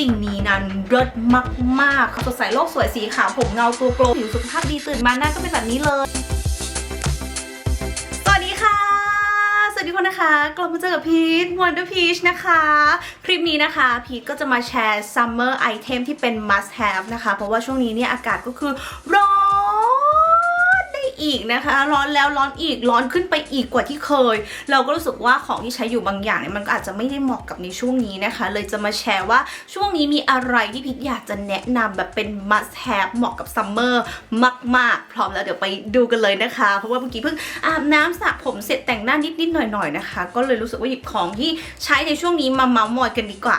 สิ่งนี้นั้นเลิศมากๆเขาสดใสโลกสวยสีขาวผมเงาตัวโกลผิวสุขภาพดีตื่นมาหน้าก็เป็นแบบนี้เลย สวัสดีค่ะ สวัสดีคนนะคะ กลับมาเจอกับพีทวันเดอร์พีชนะคะ คลิปนี้นะคะ พีทก็จะมาแชร์ summer item ที่เป็น must have นะคะ เพราะว่าช่วงนี้เนี่ยอากาศก็คือร้อน อีกนะคะ ร้อนแล้วร้อนอีกร้อนขึ้นไปอีกกว่าที่เคย เราก็รู้สึกว่าของที่ใช้อยู่บางอย่างเนี่ยมันก็อาจจะไม่ได้เหมาะกับในช่วงนี้นะคะ เลยจะมาแชร์ว่าช่วงนี้มีอะไรที่พีทอยากจะแนะนำแบบเป็น must have เหมาะกับ summer มาก ๆ พร้อมแล้วเดี๋ยวไปดูกันเลยนะคะ เพราะว่าเมื่อกี้เพิ่งอาบน้ำสระผมเสร็จแต่งหน้านิดๆหน่อยๆนะคะ ก็เลยรู้สึกว่าหยิบของที่ใช้ในช่วงนี้มาเมาส์มอยกันดีกว่า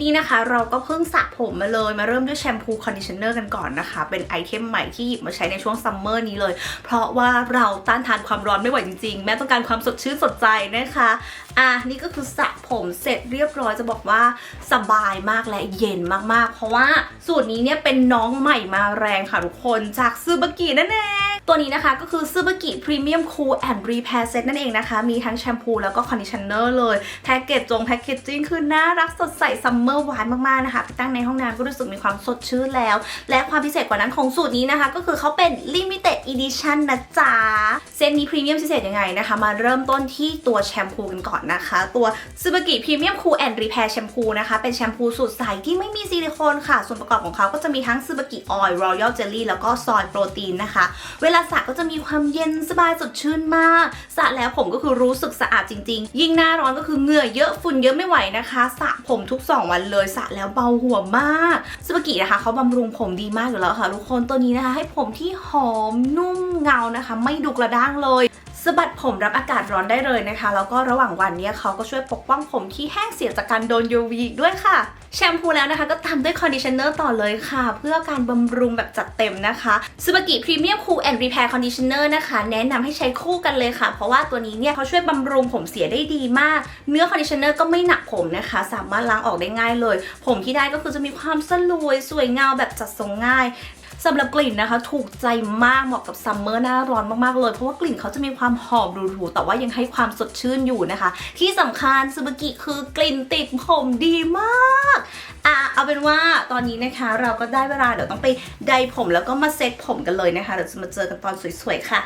นี่นะคะเราก็เพิ่งสระผมมาเลยมาเริ่มด้วยแชมพูคอนดิชเนอร์กันก่อนนะคะ เป็นไอเทมใหม่ที่หยิบมาใช้ในช่วงซัมเมอร์นี้เลย เพราะว่าเราต้านทานความร้อนไม่ไหวจริงๆ แม้ต้องการความสดชื่นสดใจนะคะอะนี่ก็คือสระผมเสร็จเรียบร้อยจะบอกว่าสบายมากและเย็นมากๆ เพราะว่าสูตรนี้เนี่ยเป็นน้องใหม่มาแรงค่ะทุกคนจากซูบากินั่นเอง ตัวนี้นะคะก็คือซูบากิพรีเมียมคูลแอนด์รีแพร์เซตนั่นเองนะคะ มีทั้งแชมพูแล้วก็คอนดิชเนอร์เลย แพ็กเกจจงแพ็กเกจจิ้งคือน่ารักสดใสซัมเมอร์หวานมากๆนะคะไปตั้งในห้องน้ำก็รู้สึกมีความสดชื่นแล้ว และความพิเศษกว่านั้นของสูตรนี้นะคะ ก็คือเขาเป็น Limited Edition นะจ๊ะ เซตนี้พรีเมียมพิเศษยังไงนะคะ มาเริ่มต้นที่ตัวแชมพูกันก่อนนะคะ ตัวซูบากิพรีเมียมคูลแอนด์รีแพร์แชมพูนะคะเป็นแชมพูสูตรใสที่ไม่มีซิลิโคนค่ะ ส่วนประกอบของเขาก็จะมีทั้งซูบากิออยล์รอยัลเจลลี่แล้วก็ซอยโปรตีนนะคะเวลาสระก็จะมีความเย็นสบายสดชื่นมากสระแล้วผมก็คือรู้สึกสะอาดจริง ๆ ยิ่งหน้าร้อนก็คือเหงื่อเยอะฝุ่นเยอะไม่ไหวนะคะสระผมทุก 2 วันเลยสระแล้วเบาหัวมากซูบากินะคะเขาบำรุงผมดีมากอยู่แล้วค่ะทุกคนตัวนี้นะคะ ให้ผมที่หอมนุ่มเงานะคะ ไม่ดุกระด้างเลยสบัดผมรับอากาศร้อนได้เลยนะคะ แล้วก็ระหว่างวันเนี้เขาก็ช่วยปกป้องผมที่แห้งเสียจากการโดน UV อีด้วยค่ะ แชมพูแล้วนะคะก็ตามด้วยคอนดิชเนอร์ต่อเลยค่ะ เพื่อการบำรุงแบบจัดเต็มนะคะซูบากิพรีเมียมคูลแอนด์รีแพร์คอนดิชเนอร์นะคะ แนะนำให้ใช้คู่กันเลยค่ะ เพราะว่าตัวนี้เนี่ยเขาช่วยบำรุงผมเสียได้ดีมาก เนื้อคอนดิชเนอร์ก็ไม่หนักผมนะคะ สามารถล้างออกได้ง่ายเลย ผมที่ได้ก็คือจะมีความสลวยสวยเงาแบบจัดทรงง่าย สำหรับกลิ่นนะคะ ถูกใจมากเหมาะกับซัมเมอร์หน้าร้อนมากๆเลยเพราะว่ากลิ่นเขาจะมีความหอมหรูๆแต่ว่ายังให้ความสดชื่นอยู่นะคะ ที่สำคัญซูบากิคือกลิ่นติดผมดีมากอะเอาเป็นว่าตอนนี้นะคะเราก็ได้เวลาเดี๋ยวต้องไปไดผมแล้วก็มาเซ็ตผมกันเลยนะคะเดี๋ยวจะมาเจอกันตอนสวยๆค่ะ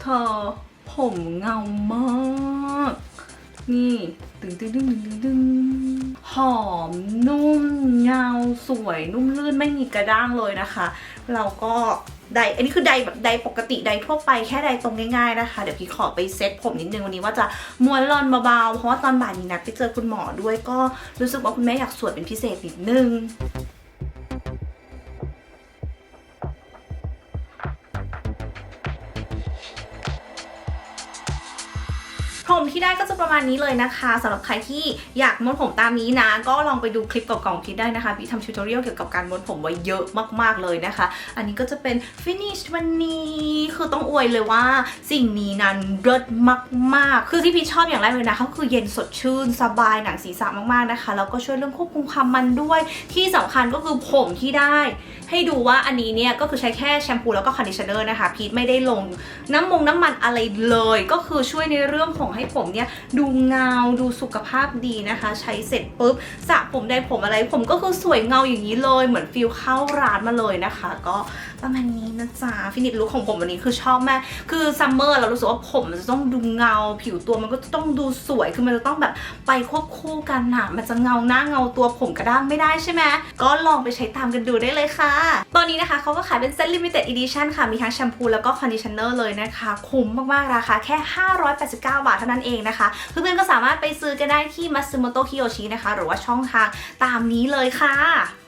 เธอผมเงามาก นี่ตึงตึงตึงตึงตึงตึงหอมนุ่มเงาสวยนุ่มลื่นไม่มีกระด้างเลยนะคะ เราก็ไดอันนี้คือไดแบบไดปกติไดทั่วไปแค่ไดตรงง่ายๆนะคะ เดี๋ยวพี่ขอไปเซ็ตผมนิดนึงวันนี้ว่าจะม้วนรอนเบาๆ เพราะว่าตอนบ่ายนี้นัดไปเจอคุณหมอด้วยก็รู้สึกว่าคุณแม่อยากสวยเป็นพิเศษนิดนึง ผมที่ได้ก็จะประมาณนี้เลยนะคะสำหรับใครที่อยากม้วนผมตามนี้นะ ก็ลองไปดูคลิปเก่าๆของพีทได้นะคะพี่ทำทิวทอเรียลเกี่ยวกับการม้วนผมไว้เยอะมากๆเลยนะคะ อันนี้ก็จะเป็น finish วันนี้คือต้องอวยเลยว่าสิ่งนี้นั้นเลิศมากๆ คือที่พีชอบอย่างแรกเลยนะก็คือเย็นสดชื่นสบายหนังศีรษะมากๆนะคะแล้วก็ช่วยเรื่องควบคุมความมันด้วย ที่สำคัญก็คือผมที่ได้ ให้ดูว่าอันนี้เนี่ยก็คือใช้แค่แชมพูแล้วก็คอนดิชเนอร์นะคะพีทไม่ได้ลงน้ำมงน้ำมันอะไรเลย ก็คือช่วยในเรื่องของให้ผมเนี่ยดูเงาดูสุขภาพดีนะคะ ใช้เสร็จปุ๊บสระผมได้ผมอะไร ผมก็คือสวยเงาอย่างนี้เลย เหมือนฟิลเข้าร้านมาเลยนะคะ ก็ประมาณนี้นะจ๊ะฟินิชลุคของผมวันนี้คือชอบมาก คือซัมเมอร์เรารู้สึกว่าผมมันจะต้องดูเงา ผิวตัวมันก็ต้องดูสวย คือมันจะต้องแบบไปควบคู่กันนะมันจะเงาหน้าเงาตัวผมกระด้างไม่ได้ใช่ไหมก็ลองไปใช้ตามกันดูได้เลยค่ะ ตอนนี้นะคะเขาก็ขายเป็นเซ็ต limited edition ค่ะ มีทั้งแชมพูแล้วก็คอนดิชเนอร์เลยนะคะ คุ้มมากๆราคาแค่ 589 บาทเท่านั้นเองนะคะ เพื่อนๆก็สามารถไปซื้อกันได้ที่ Matsumoto Kiyoshi นะคะ หรือว่าช่องทางตามนี้เลยค่ะ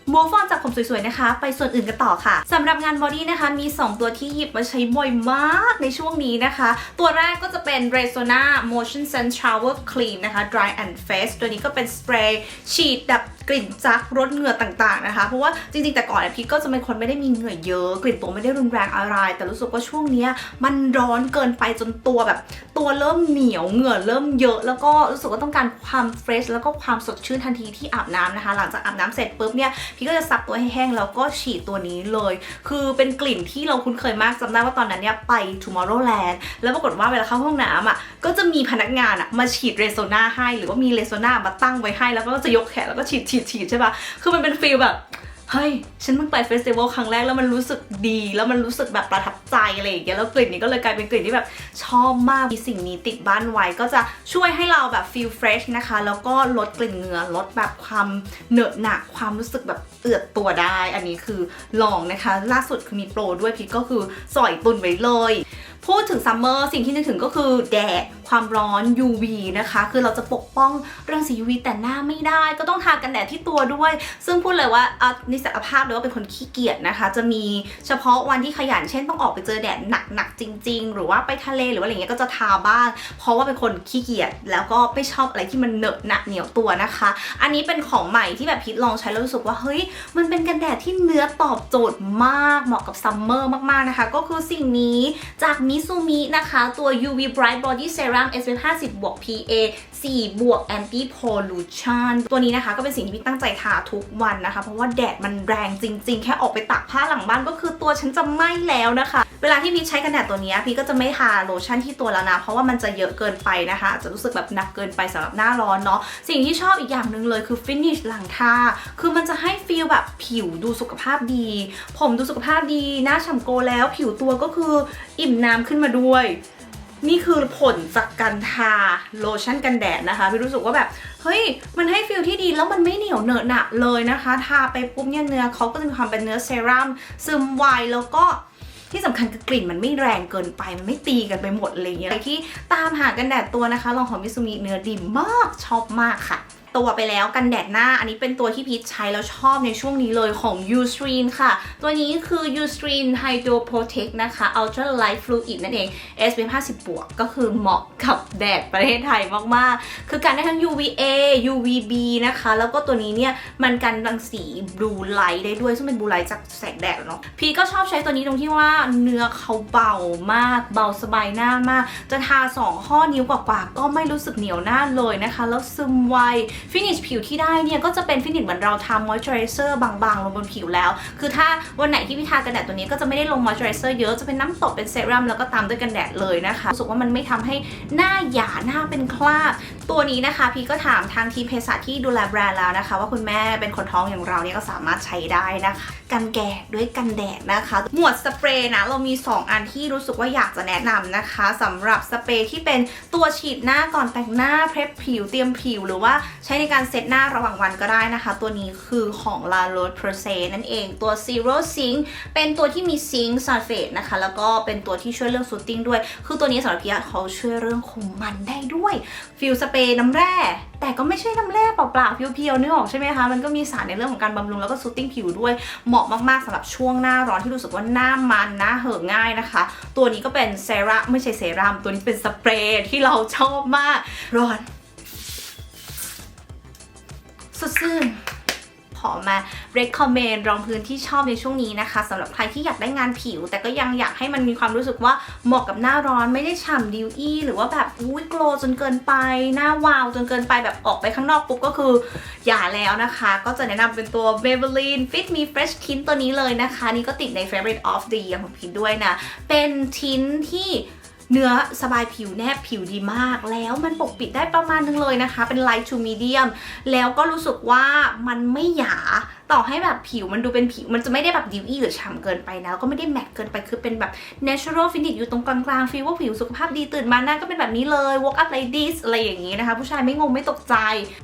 โมฟอนจากผมสวยๆนะคะ ไปส่วนอื่นกันต่อค่ะสำหรับงานบอดี้นะคะ มี 2 ตัวที่หยิบมาใช้บ่อยมากในช่วงนี้นะคะ ตัวแรกก็จะเป็น Resona Motion Sense Shower Clean นะคะ Dry and Face ตัวนี้ก็เป็นสเปรย์ฉีดดับกลิ่นจักรสเหงื่อต่างๆนะคะเพราะว่าจริงๆแต่ก่อนเนี่ยพีก็จะเป็นคนไม่ได้มีเหงื่อเยอะ กลิ่นตัวไม่ได้รุนแรงอะไร แต่รู้สึกว่าช่วงนี้มันร้อนเกินไปจนตัวแบบ ตัวเริ่มเหนียวเหงื่อเริ่มเยอะ แล้วก็รู้สึกว่าต้องการความเฟรชแล้วก็ความสดชื่นทันทีที่อาบน้ำนะคะ หลังจากอาบน้ำเสร็จปุ๊บเนี่ยพี่ก็จะซับตัวให้แห้งแล้วก็ฉีดตัวนี้เลย คือเป็นกลิ่นที่เราคุ้นเคยมากจำได้ว่าตอนนั้นเนี่ยไป Tomorrowland แล้วปรากฏว่าเวลาเข้าห้องน้ำอะก็จะมีพนักงานอะมาฉีดเรโซนาให้ หรือว่ามีเรโซนามาตั้งไว้ให้แล้วก็จะยกแขนแล้วก็ฉีดฉีดฉีดใช่ปะคือมันเป็นฟีลแบบเฮ้ย ฉันเพิ่งไปเฟสติวัลครั้งแรกแล้วมันรู้สึกดี แล้วมันรู้สึกแบบประทับใจอะไรอย่างเงี้ย แล้วกลิ่นนี้ก็เลยกลายเป็นกลิ่นที่แบบชอบมาก มีสิ่งนี้ติดบ้านไว้ก็จะช่วยให้เราแบบ feel fresh นะคะ แล้วก็ลดกลิ่นเหงื่อ ลดแบบความเหนอะหนัก ความรู้สึกแบบเอือดตัวได้ อันนี้คือลองนะคะ ล่าสุดคือมีโปรด้วยพีทก็คือสอยตุนไว้เลย พูดถึงซัมเมอร์สิ่งที่นึกถึงก็คือแดดความร้อน UV นะคะ คือเราจะปกป้องรังสี UV แต่หน้าไม่ได้ ก็ต้องทากันแดดที่ตัวด้วย ซึ่งพูดเลยว่าอะนิสัยภาพเลยว่าเป็นคนขี้เกียจนะคะ จะมีเฉพาะวันที่ขยันเช่นต้องออกไปเจอแดดหนักๆจริง ๆ หรือว่าไปทะเลหรือว่าอะไรเงี้ยก็จะทาบ้าง เพราะว่าเป็นคนขี้เกียจแล้วก็ไม่ชอบอะไรที่มันเหนอะหนักเหนียวตัวนะคะ อันนี้เป็นของใหม่ที่แบบพีทลองใช้แล้วรู้สึกว่าเฮ้ยมันเป็นกันแดดที่เนื้อตอบโจทย์มากเหมาะกับซัมเมอร์มากๆนะคะ ก็คือสิ่งนี้จากมิซูมินะคะ ตัว UV Bright Body Serum SPF 50บวก PA 4 บวก Anti Pollution ตัวนี้นะคะก็เป็นสิ่งที่พี่ตั้งใจทาทุกวันนะคะ เพราะว่าแดดมันแรงจริง ๆ แค่ออกไปตากผ้าหลังบ้านก็คือตัวฉันจะไหม้แล้วนะคะ เวลาที่พี่ใช้กันแดดตัวนี้พี่ก็จะไม่ทาโลชั่นที่ตัวแล้วนะ เพราะว่ามันจะเยอะเกินไปนะคะอาจจะรู้สึกแบบหนักเกินไปสำหรับหน้าร้อนเนาะสิ่งที่ชอบอีกอย่างหนึ่งเลยคือฟินิชหลังทาคือมันจะให้ฟีลแบบผิวดูสุขภาพดี ผมดูสุขภาพดี หน้าฉ่ำโกแล้ว ผิวตัวก็คืออิ่มน้ำขึ้นมาด้วย นี่คือผลจากการทาโลชั่นกันแดดนะคะพี่รู้สึกว่าแบบ เฮ้ย มันให้ฟิลที่ดีแล้วมันไม่เหนียวเหนอะหนะเลยนะคะ ทาไปปุ๊บเนี่ยเนื้อเขาก็จะมีความเป็นเนื้อเซรั่มซึมไวแล้วก็ที่สำคัญคือกลิ่นมันไม่แรงเกินไป มันไม่ตีกันไปหมดอะไรเงี้ยใครที่ตามหากันแดดตัวนะคะ ลองของมิซูมิเนื้อดีมากชอบมากค่ะ ตัวไปแล้วกันแดดหน้า อันนี้เป็นตัวที่พีชใช้แล้วชอบในช่วงนี้เลยของ u s t r e e n ค่ะ ตัวนี้คือ u s t r e e n Hydro Protect นะคะ Ultra Light Fluid นั่นเอง SPF 50บวกก็คือเหมาะกับแดดประเทศไทยมาก ๆ คือการได้ทั้ง UVA UVB นะคะ แล้วก็ตัวนี้เนี่ยมันกันรังสีบลูไลท์ได้ด้วย ซึ่งเป็นบลูไลท์จากแสงแดดเนาะพีชก็ชอบใช้ตัวนี้ตรงที่ว่าเนื้อเขาเบามาก เบาสบายหน้ามาก จะทา 2 ข้อนิ้วกว่าๆก็ไม่รู้สึกเหนียวหน้าเลยนะคะ แล้วซึมไวฟินิชผิวที่ได้เนี่ยก็จะเป็นฟินิชเหมือนเราทามอยส์เจอไรเซอร์บางๆ ลงบนผิวแล้ว คือถ้าวันไหนที่พี่ทากันแดดตัวนี้ก็จะไม่ได้ลงมอยส์เจอไรเซอร์เยอะจะเป็นน้ำตกเป็นเซรั่มแล้วก็ตามด้วยกันแดดเลยนะคะรู้สึกว่ามันไม่ทำให้หน้าหยาหน้าเป็นคราบตัวนี้นะคะ พี่ก็ถามทางทีมเภสัชที่ดูแลแบรนด์แล้วนะคะ ว่าคุณแม่เป็นคนท้องอย่างเราเนี่ยก็สามารถใช้ได้นะคะกันแก่ด้วยกันแดดนะคะ หมวดสเปรย์นะเรามี 2 อันที่รู้สึกว่าอยากจะแนะนำนะคะสำหรับสเปรย์ที่เป็นตัวฉีดหน้าก่อนแต่งหน้าเพร p ผิวเตรียมผิวหรือว่าใช้ในการเซตหน้าระหว่างวันก็ได้นะคะ ตัวนี้คือของ La Roche Posay นั่นเองตัว Zero Zinc เป็นตัวที่มีซิงค์ซัลเฟตนะคะ แล้วก็เป็นตัวที่ช่วยเรื่องซูตติ้งด้วย คือตัวนี้สำหรับพี่เขาช่วยเรื่องคุมมันได้ด้วยฟิลสเปรย์น้ำแร่แต่ก็ไม่ใช่น้ำแร่เปล่าๆเพียวๆนึกออกใช่ไหมคะ มันก็มีสารในเรื่องของการบำรุงแล้วก็ซูตติ้งผิวด้วย เหมาะมากๆสำหรับช่วงหน้าร้อนที่รู้สึกว่าหน้ามันหน้าเห่อง่ายนะคะ ตัวนี้ก็เป็นเซรั่มไม่ใช่เซรั่มตัวนี้เป็นสเปรย์ที่เราชอบมากร้อน สดชื่นขอมา recommend รองพื้นที่ชอบในช่วงนี้นะคะสำหรับใครที่อยากได้งานผิว แต่ก็ยังอยากให้มันมีความรู้สึกว่าเหมาะกับหน้าร้อนไม่ได้ฉ่ำดิวอี้หรือว่าแบบอุ้ยโกลจนเกินไป หน้าวาวจนเกินไปแบบออกไปข้างนอกปุ๊บก็คือ อย่าแล้วนะคะ ก็จะแนะนำเป็นตัว Maybelline Fit Me Fresh Tint ตัวนี้เลยนะคะ นี่ก็ติดใน Favorite of the Year ของพีทด้วยนะ เป็นทินที่ เนื้อสบายผิวแนบผิวดีมาก แล้วมันปกปิดได้ประมาณนึงเลยนะคะ เป็น light to medium แล้วก็รู้สึกว่ามันไม่หยาต่อให้แบบผิวมันดูเป็นผิว มันจะไม่ได้แบบดิวอี้หรือฉ่ำเกินไปนะแล้วก็ไม่ได้แมตต์เกินไปคือเป็นแบบ natural finish อยู่ตรงกลางๆฟีลว่าผิวสุขภาพดีตื่นมาหน้าก็เป็นแบบนี้เลย walk up like this อะไรอย่างนี้นะคะ ผู้ชายไม่งงไม่ตกใจ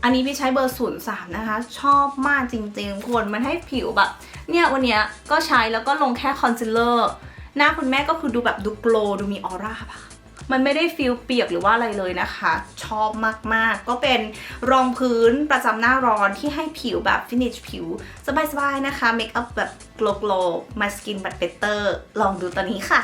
อันนี้พี่ใช้เบอร์ศูนย์สามนะคะ ชอบมากจริงๆควรมันให้ผิวแบบ เนี่ยวันเนี้ยก็ใช้แล้วก็ลงแค่คอนซีลเลอร์ หน้าคุณแม่ก็คือดูแบบดูโกลดูมีออร่าปะมันไม่ได้ฟิลเปียกหรือว่าอะไรเลยนะคะ ชอบมากๆ ก็เป็นรองพื้นประจำหน้าร้อนที่ให้ผิวแบบฟินิชผิว สบายๆ นะคะเมคอัพแบบโกลโกลมาสกินบัตเบเตอร์ลองดูตัวนี้ค่ะ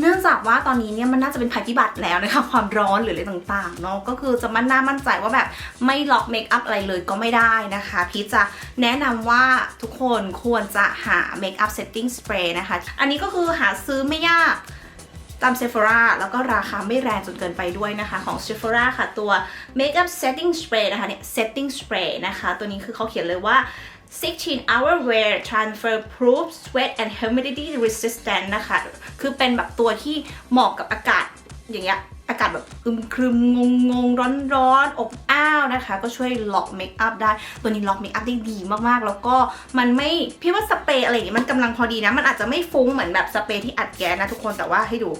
เนื่องจากว่าตอนนี้เนี่ยมันน่าจะเป็นภัยพิบัติแล้วนะคะความร้อนหรืออะไรต่างๆเนาะก็คือจะมั่นหน้ามั่นใจว่าแบบไม่ล็อกเมคอัพอะไรเลยก็ไม่ได้นะคะพีจะแนะนำว่าทุกคนควรจะหาเมคอัพเซตติ้งสเปรย์นะคะ อันนี้ก็คือหาซื้อไม่ยากตาม Sephora แล้วก็ราคาไม่แรงจนเกินไปด้วยนะคะของ Sephora ค่ะตัว Makeup Setting Spray นะคะเนี่ย Setting Spray นะคะ ตัวนี้คือเขาเขียนเลยว่า 16 hour wear transfer proof sweat and humidity resistant นะคะ คือเป็นแบบตัวที่เหมาะกับอากาศอย่างเงี้ย อากาศแบบอึมครึมงงงงร้อนร้อนอบอ้าวนะคะ ก็ช่วยล็อกเมคอัพได้ ตัวนี้ล็อกเมคอัพได้ดีมากๆ แล้วก็มันไม่ พี่ว่าสเปรย์อะไรอย่างเงี้ยมันกำลังพอดีนะ มันอาจจะไม่ฟุ้งเหมือนแบบสเปรย์ที่อัดแก๊สนะทุกคน แต่ว่าให้ดู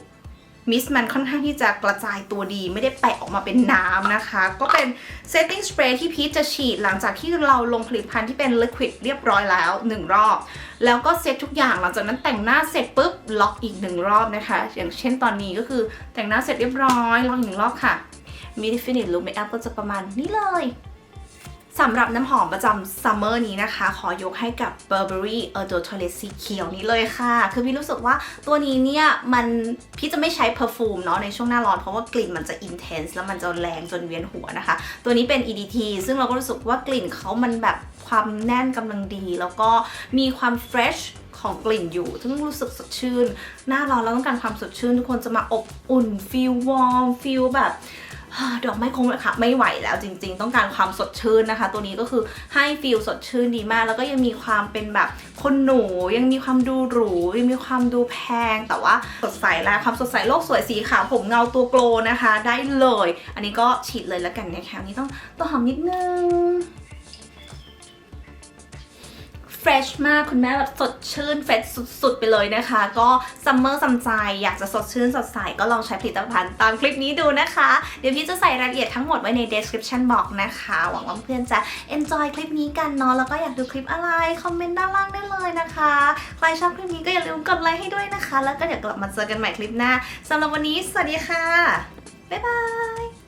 มิสมันค่อนข้างที่จะกระจายตัวดี ไม่ได้แปะออกมาเป็นน้ำนะคะ ก็เป็น setting spray ที่พีชจะฉีดหลังจากที่เราลงผลิตภัณฑ์ที่เป็น liquid เรียบร้อยแล้ว 1 รอบ แล้วก็เซตทุกอย่างหลังจากนั้นแต่งหน้าเสร็จปุ๊บล็อกอีกหนึ่งรอบนะคะ อย่างเช่นตอนนี้ก็คือแต่งหน้าเสร็จเรียบร้อยล็อกอีกหนึ่งรอบค่ะมีดิฟินิตลุคเมคอัพก็จะประมาณนี้เลย สำหรับน้ำหอมประจำซัมเมอร์นี้นะคะ ขอยกให้กับ Burberry e r d o Toilette สีเขียวนี้เลยค่ะ คือพี่รู้สึกว่าตัวนี้เนี่ยมันพี่จะไม่ใช้ perfume เนาะในช่วงหน้าร้อนเพราะว่ากลิ่นมันจะ intense แล้วมันจะแรงจนเวียนหัวนะคะ ตัวนี้เป็น EDT ซึ่งเราก็รู้สึกว่ากลิ่นเขามันแบบความแน่นกำลังดี แล้วก็มีความ fresh ของกลิ่นอยู่ซึ่งรู้สึกสดชื่น หน้าร้อนเราต้องการความสดชื่น ทุกคนจะมาอบอุ่น feel warm feel แบบ ดอกไม้คงเลยค่ะไม่ไหวแล้วจริง ๆ ต้องการความสดชื่นนะคะ ตัวนี้ก็คือให้ฟีลสดชื่นดีมาก แล้วก็ยังมีความเป็นแบบคนหนูยังมีความดูหรูยังมีความดูแพง แต่ว่าสดใสแล้วความสดใสโลกสวยสีขาวผมเงาตัวโกลนะคะ ได้เลย อันนี้ก็ฉีดเลยแล้วกันนะคะนี้ต้องต้องหอมนิดนึง รชมากคุณแม่แบบสดชื่นเฟรชสุดๆ ไปเลยนะคะ ก็ซัมเมอร์ซัมใจอยากจะสดชื่นสดใสก็ลองใช้ผลิตภัณฑ์ตามคลิปนี้ดูนะคะ เดี๋ยวพี่จะใส่รายละเอียดทั้งหมดไว้ใน description box นะคะ หวังว่าเพื่อนจะ enjoy คลิปนี้กันเนาะแล้วก็อยากดูคลิปอะไร คอมเมนต์ด้านล่างได้เลยนะคะ ใครชอบคลิปนี้ก็อย่าลืมกดไลค์ให้ด้วยนะคะ แล้วก็เดี๋ยวกลับมาเจอกันใหม่คลิปหน้าสำหรับวันนี้สวัสดีค่ะบ๊ายบาย